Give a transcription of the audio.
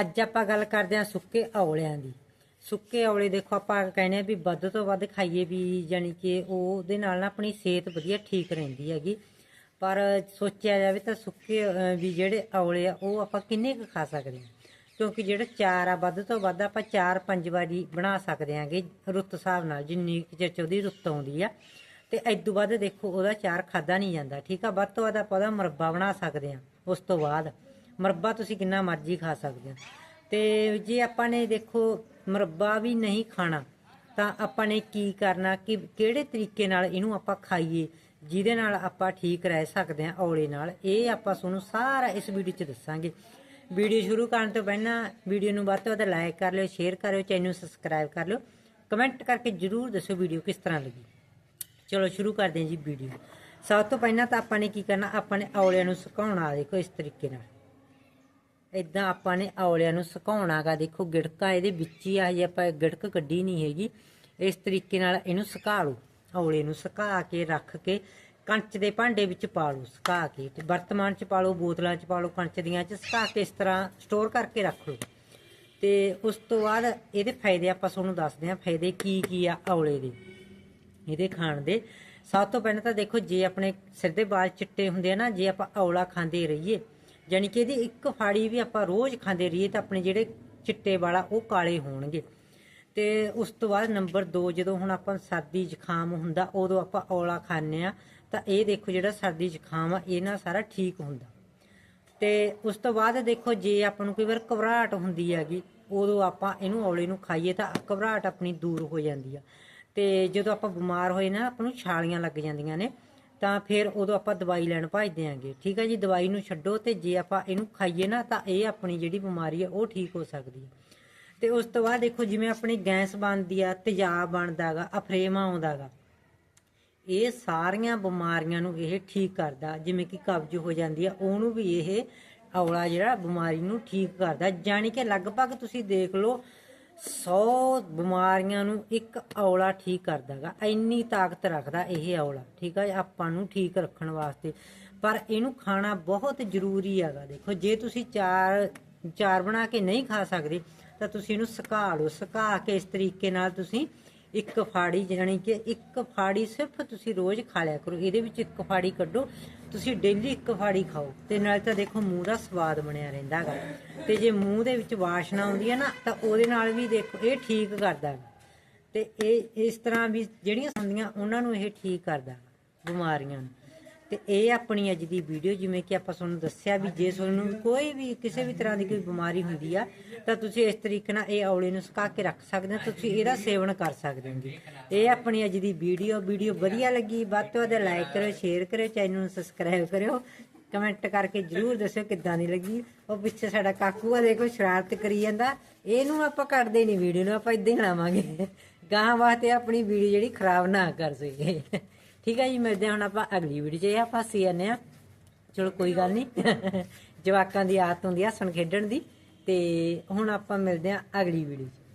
ਅੱਜ ਆਪਾਂ ਗੱਲ ਕਰਦੇ ਹਾਂ ਸੁੱਕੇ ਔਲਿਆਂ ਦੀ। ਸੁੱਕੇ ਔਲੇ ਦੇਖੋ, ਆਪਾਂ ਕਹਿੰਦੇ ਆ ਵੀ ਵੱਧ ਤੋਂ ਵੱਧ ਖਾਈਏ ਵੀ ਜਾਨੀ ਕਿ ਉਹਦੇ ਨਾਲ ਨਾ ਆਪਣੀ ਸਿਹਤ ਵਧੀਆ ਠੀਕ ਰਹਿੰਦੀ ਹੈਗੀ। ਪਰ ਸੋਚਿਆ ਜਾਵੇ ਤਾਂ ਸੁੱਕੇ ਵੀ ਜਿਹੜੇ ਔਲੇ ਆ, ਉਹ ਆਪਾਂ ਕਿੰਨੇ ਕੁ ਖਾ ਸਕਦੇ ਹਾਂ? ਕਿਉਂਕਿ ਜਿਹੜਾ ਚਾਰ ਆ, ਵੱਧ ਤੋਂ ਵੱਧ ਆਪਾਂ ਚਾਰ ਪੰਜ ਵਾਰੀ ਬਣਾ ਸਕਦੇ ਆਂਗੇ ਰੁੱਤ ਹਿਸਾਬ ਨਾਲ, ਜਿੰਨੀ ਕੁ ਚਿਰ 'ਚ ਉਹਦੀ ਰੁੱਤ ਆਉਂਦੀ ਆ। ਤੇ ਐਦੋਂ ਵੱਧ ਦੇਖੋ, ਉਹਦਾ ਚਾਰ ਖਾਦਾ ਨਹੀਂ ਜਾਂਦਾ, ਠੀਕ ਆ? ਵੱਧ ਤੋਂ ਵੱਧ ਆਪਾਂ ਉਹਦਾ ਮੁਰੱਬਾ ਬਣਾ ਸਕਦੇ ਆ ਉਸ ਤੋਂ ਬਾਅਦ। ਮੁਰੱਬਾ ਤੁਸੀਂ ਕਿੰਨਾ ਮਰਜ਼ੀ ਖਾ ਸਕਦੇ ਹੋ। ਤੇ ਜੇ ਆਪਾਂ ਨੇ ਦੇਖੋ, ਮੁਰੱਬਾ ਵੀ ਨਹੀਂ ਖਾਣਾ, ਤਾਂ ਆਪਾਂ ਨੇ ਕੀ ਕਰਨਾ ਕਿ ਕਿਹੜੇ ਤਰੀਕੇ ਨਾਲ ਇਹਨੂੰ ਆਪਾਂ ਖਾਈਏ, ਜਿਹਦੇ ਨਾਲ ਆਪਾਂ ਠੀਕ ਰਹਿ ਸਕਦੇ ਹਾਂ ਔਲੇ ਨਾਲ। ਇਹ ਆਪਾਂ ਤੁਹਾਨੂੰ ਸਾਰਾ ਇਸ ਵੀਡੀਓ 'ਚ ਦੱਸਾਂਗੇ। ਵੀਡੀਓ ਸ਼ੁਰੂ ਕਰਨ ਤੋਂ ਪਹਿਲਾਂ ਵੀਡੀਓ ਨੂੰ ਵੱਧ ਤੋਂ ਵੱਧ ਲਾਈਕ ਕਰ ਲਿਓ, ਸ਼ੇਅਰ ਕਰਿਓ ਚੈਨਲ ਨੂੰ ਸਬਸਕ੍ਰਾਈਬ ਕਰ ਲਿਓ। ਕਮੈਂਟ ਕਰਕੇ ਜਰੂਰ ਦੱਸੋ ਵੀਡੀਓ ਕਿਸ ਤਰ੍ਹਾਂ ਲੱਗੀ। ਚਲੋ ਸ਼ੁਰੂ ਕਰਦੇ ਹਾਂ ਜੀ ਵੀਡੀਓ। ਸਭ ਤੋਂ ਪਹਿਲਾਂ ਤਾਂ ਆਪਾਂ ਨੇ ਕੀ ਕਰਨਾ, ਆਪਾਂ ਨੇ ਔਲਿਆਂ ਨੂੰ ਸੁਕਾਉਣਾ, ਦੇਖੋ ਇਸ ਤਰੀਕੇ ਨਾਲ। ਇਦਾਂ ਆਪਾਂ ਨੇ ਔਲਿਆਂ ਨੂੰ ਸੁਕਾਉਣਾਗਾ। ਦੇਖੋ ਗਿੜਕਾ ਇਹਦੇ ਵਿੱਚ ਹੀ ਆ ਜੇ ਆਪਾਂ ਗਿੜਕ ਕੱਢੀ ਨਹੀਂ ਹੈਗੀ। ਇਸ ਤਰੀਕੇ ਨਾਲ ਇਹਨੂੰ ਸੁਕਾ ਲਓ। ਔਲੇ ਨੂੰ ਸੁਕਾ ਕੇ ਰੱਖ ਕੇ ਕੰਚ ਦੇ ਭਾਂਡੇ ਵਿੱਚ ਪਾ ਲਓ, ਸੁਕਾ ਕੇ। ਵਰਤਮਾਨ ਚ ਪਾ ਲਓ, ਬੋਤਲਾਂ ਚ ਪਾ ਲਓ, ਕੰਚ ਦੀਆਂ ਚ ਸੁਕਾ ਕੇ ਇਸ ਤਰ੍ਹਾਂ ਸਟੋਰ ਕਰਕੇ ਰੱਖ ਲਓ। ਤੇ ਉਸ ਤੋਂ ਬਾਅਦ ਇਹਦੇ ਫਾਇਦੇ ਆਪਾਂ ਤੁਹਾਨੂੰ ਦੱਸਦੇ ਹਾਂ, ਫਾਇਦੇ ਕੀ ਕੀ ਆ ਔਲੇ ਦੇ। ਇਹਦੇ ਖਾਣ ਦੇ। ਸਭ ਤੋਂ ਪਹਿਲਾਂ ਤਾਂ ਦੇਖੋ, ਜੇ ਆਪਣੇ ਸਿਰ ਦੇ ਵਾਲ ਚਿੱਟੇ ਹੁੰਦੇ ਆ ਨਾ, ਜੇ ਆਪਾਂ ਔਲਾ ਖਾਂਦੇ ਰਹੀਏ ਯਾਨੀ ਕਿ ਇਹਦੀ ਇੱਕ ਫਾੜੀ ਵੀ ਆਪਾਂ ਰੋਜ਼ ਖਾਂਦੇ ਰਹੀਏ ਤਾਂ ਆਪਣੇ ਜਿਹੜੇ ਚਿੱਟੇ ਵਾਲਾ ਉਹ ਕਾਲੇ ਹੋਣਗੇ। ਤੇ ਉਸ ਤੋਂ ਬਾਅਦ ਨੰਬਰ 2 ਜਦੋਂ ਹੁਣ ਆਪਾਂ ਸਰਦੀ ਜ਼ੁਕਾਮ ਹੁੰਦਾ, ਉਦੋਂ ਆਪਾਂ ਔਲਾ ਖਾਂਦੇ ਆ ਤਾਂ ਇਹ ਦੇਖੋ ਜਿਹੜਾ ਸਰਦੀ ਜ਼ੁਕਾਮ ਆ, ਇਹ ਨਾ ਸਾਰਾ ਠੀਕ ਹੁੰਦਾ। ਤੇ ਉਸ ਤੋਂ ਬਾਅਦ ਦੇਖੋ, ਜੇ ਆਪਾਂ ਨੂੰ ਕਈ ਵਾਰ ਘਬਰਾਹਟ ਹੁੰਦੀ ਹੈਗੀ, ਉਦੋਂ ਆਪਾਂ ਇਹਨੂੰ ਔਲੇ ਨੂੰ ਖਾਈਏ ਤਾਂ ਘਬਰਾਹਟ ਆਪਣੀ ਦੂਰ ਹੋ ਜਾਂਦੀ ਆ। ਤੇ ਜਦੋਂ ਆਪਾਂ ਬਿਮਾਰ ਹੋਏ ਨਾ, ਆਪਾਂ ਨੂੰ ਛਾਲੀਆਂ ਲੱਗ ਜਾਂਦੀਆਂ ਨੇ। ਤਾਂ ਫਿਰ ਉਦੋਂ ਆਪਾਂ ਦਵਾਈ ਲੈਣ ਭੱਜਦੇ ਆਂਗੇ ਠੀਕ ਹੈ ਜੀ, ਦਵਾਈ ਨੂੰ ਛੱਡੋ ਤੇ ਜੇ ਆਪਾਂ ਇਹਨੂੰ ਖਾਈਏ ਨਾ ਤਾਂ ਇਹ ਆਪਣੀ ਜਿਹੜੀ ਬਿਮਾਰੀ ਆ, ਉਹ ਠੀਕ ਹੋ ਸਕਦੀ ਹੈ ਤੇ ਉਸ ਤੋਂ ਬਾਅਦ ਦੇਖੋ, ਜਿਵੇਂ ਆਪਣੀ ਗੈਸ ਬਣਦੀ ਆ, ਤੇਜ਼ਾਬ ਬਣਦਾਗਾ ਅਫਰੇਮਾ ਆਉਂਦਾਗਾ ਇਹ ਸਾਰੀਆਂ ਬਿਮਾਰੀਆਂ ਨੂੰ ਇਹ ਠੀਕ ਕਰਦਾ। ਜਿਵੇਂ ਕਿ ਕਬਜ਼ ਹੋ ਜਾਂਦੀ ਆ, ਉਹਨੂੰ ਵੀ ਇਹ ਔਲਾ ਜਿਹੜਾ ਬਿਮਾਰੀ ਨੂੰ ਠੀਕ ਕਰਦਾ। ਜਾਣੀ ਕਿ ਲਗਭਗ ਤੁਸੀਂ ਦੇਖ ਲਓ 100 ਬਿਮਾਰੀਆਂ ਨੂੰ ਇੱਕ ਔਲਾ ਠੀਕ ਕਰਦਾਗਾ ਇੰਨੀ ਤਾਕਤ ਰੱਖਦਾ ਇਹ ਔਲਾ, ਠੀਕ ਹੈ ਆਪਾਂ ਨੂੰ ਠੀਕ ਰੱਖਣ ਵਾਸਤੇ। ਪਰ ਇਹਨੂੰ ਖਾਣਾ ਬਹੁਤ ਜ਼ਰੂਰੀ ਹੈਗਾ। ਦੇਖੋ, ਜੇ ਤੁਸੀਂ ਚਾਰ ਚਾਰ ਬਣਾ ਕੇ ਨਹੀਂ ਖਾ ਸਕਦੇ, ਤਾਂ ਤੁਸੀਂ ਇਹਨੂੰ ਸੁਕਾ ਲਓ। ਸੁਕਾ ਕੇ ਇਸ ਤਰੀਕੇ ਨਾਲ ਤੁਸੀਂ ਇੱਕ ਫਾੜੀ ਜਾਣੀ ਕਿ ਇੱਕ ਫਾੜੀ ਸਿਰਫ ਤੁਸੀਂ ਰੋਜ਼ ਖਾ ਲਿਆ ਕਰੋ, ਇਹਦੇ ਵਿੱਚ ਇੱਕ ਫਾੜੀ ਕੱਢੋ, ਤੁਸੀਂ ਡੇਲੀ ਇੱਕ ਫਾੜੀ ਖਾਓ। ਤੇ ਨਾਲ ਤਾਂ ਦੇਖੋ ਮੂੰਹ ਦਾ ਸਵਾਦ ਬਣਿਆ ਰਹਿੰਦਾ ਹੈਗਾ ਤੇ ਜੇ ਮੂੰਹ ਦੇ ਵਿੱਚ ਵਾਸ਼ਨਾ ਆਉਂਦੀ ਹੈ ਨਾ, ਤਾਂ ਉਹਦੇ ਨਾਲ ਵੀ ਦੇਖੋ ਇਹ ਠੀਕ ਕਰਦਾ ਹੈਗਾ ਤੇ ਇਹ ਇਸ ਤਰ੍ਹਾਂ ਵੀ ਜਿਹੜੀਆਂ ਹੁੰਦੀਆਂ, ਉਹਨਾਂ ਨੂੰ ਇਹ ਠੀਕ ਕਰਦਾ ਬਿਮਾਰੀਆਂ ਨੂੰ। ਤੇ ਇਹ ਆਪਣੀ ਅੱਜ ਦੀ ਵੀਡੀਓ ਜਿਵੇਂ ਕਿ ਆਪਾਂ ਤੁਹਾਨੂੰ ਦੱਸਿਆ ਵੀ ਜੇ ਤੁਹਾਨੂੰ ਕੋਈ ਵੀ ਕਿਸੇ ਵੀ ਤਰ੍ਹਾਂ ਦੀ ਕੋਈ ਬਿਮਾਰੀ ਹੁੰਦੀ ਆ, ਤਾਂ ਤੁਸੀਂ ਇਸ ਤਰੀਕੇ ਨਾਲ ਇਹ ਔਲੇ ਨੂੰ ਸੁਕਾ ਕੇ ਰੱਖ ਸਕਦੇ ਹੋ, ਤੁਸੀਂ ਇਹਦਾ ਸੇਵਨ ਕਰ ਸਕਦੇ ਹੋ ਇਹ ਆਪਣੀ ਅੱਜ ਦੀ ਵੀਡੀਓ ਵੀਡੀਓ ਵਧੀਆ ਲੱਗੀ, ਵੱਧ ਤੋਂ ਵੱਧ ਲਾਈਕ ਕਰਿਓ ਸ਼ੇਅਰ ਕਰਿਓ ਚੈਨਲ ਨੂੰ ਸਬਸਕ੍ਰਾਈਬ ਕਰਿਓ ਕਮੈਂਟ ਕਰਕੇ ਜਰੂਰ ਦੱਸਿਓ ਕਿੱਦਾਂ ਦੀ ਲੱਗੀ। ਉਹ ਪਿੱਛੇ ਸਾਡਾ ਕਾਕੂ ਆ, ਦੇਖੋ ਸ਼ਰਾਰਤ ਕਰੀ ਜਾਂਦਾ, ਇਹਨੂੰ ਆਪਾਂ ਕੱਢਦੇ ਨਹੀਂ ਵੀਡੀਓ ਨੂੰ, ਆਪਾਂ ਇਦਾਂ ਹੀ ਲਾਵਾਂਗੇ। ਗਾਂ ਵਾਸਤੇ ਆਪਣੀ ਵੀਡੀਓ ਜਿਹੜੀ ਖਰਾਬ ਨਾ ਕਰ ਸਕੇ। ਠੀਕ ਹੈ ਜੀ, ਮਿਲਦੇ ਹਾਂ ਹੁਣ ਆਪਾਂ ਅਗਲੀ ਵੀਡੀਓ 'ਚ। ਇਹ ਆਪਾਂ ਸੀ ਜਾਂਦੇ ਆ ਚਲੋ ਕੋਈ ਗੱਲ ਨਹੀਂ। ਜਵਾਕਾਂ ਦੀ ਆਦਤ ਹੁੰਦੀ ਆ ਹੱਸਣ ਖੇਡਣ ਦੀ। ਤੇ ਹੁਣ ਆਪਾਂ ਮਿਲਦੇ ਹਾਂ ਅਗਲੀ ਵੀਡੀਓ 'ਚ।